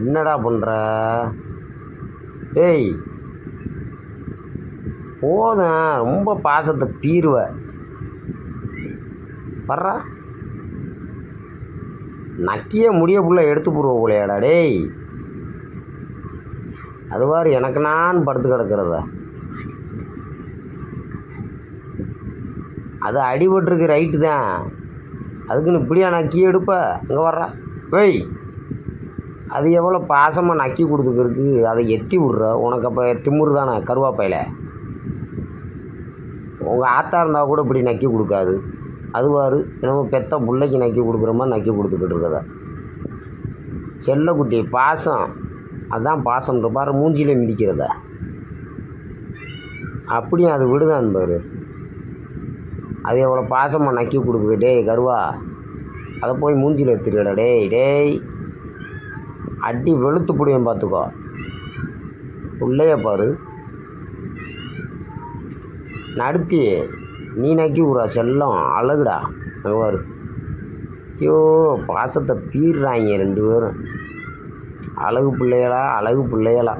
என்னடா பண்ணுற டேய் போதும். ரொம்ப பாசத்தை பீருவ வர்றா. நக்கிய முடிய புள்ள எடுத்து போடுவ போலையாடா டேய். அதுவாரு எனக்கு நான் படுத்து கிடக்கிறத. அது அடிபட்டுருக்கு ரைட்டு தான். அதுக்குன்னு இப்படியா நக்கி எடுப்ப? இங்கே வர்றா. வெய் அது எவ்வளோ பாசமாக நக்கி கொடுத்துருக்கு அதை எத்தி விட்ற? உனக்கு அப்போ திமுரு தானே கருவாப்பையில்? உங்கள் ஆத்தா இருந்தால் கூட இப்படி நக்கி கொடுக்காது. அதுவாரு என்னமோ பெத்த பிள்ளைக்கு நக்கி கொடுக்குற மாதிரி நக்கி கொடுத்துக்கிட்டு இருக்கதா. செல்லக்குட்டி பாசம். அதுதான் பாசம்ன்ற பாரு மூஞ்சியில் மிதிக்கிறத. அப்படியும் அது விடுதான் பாரு. அது எவ்வளோ பாசமாக நக்கி கொடுக்குது டேய் கருவா. அதை போய் மூஞ்சியில் எடுத்துருக்கடா டேய் டேய். அடி வெளுத்து புடியும் பார்த்துக்கோ உள்ளே பாரு. நடத்தி நீ நக்கி ஊரா செல்லம் அழகுடா. அங்க பாரு. ஐயோ பாசத்தை பீடுறாங்க ரெண்டு பேரும். அழகு பிள்ளைகளா அழகு பிள்ளைகளா.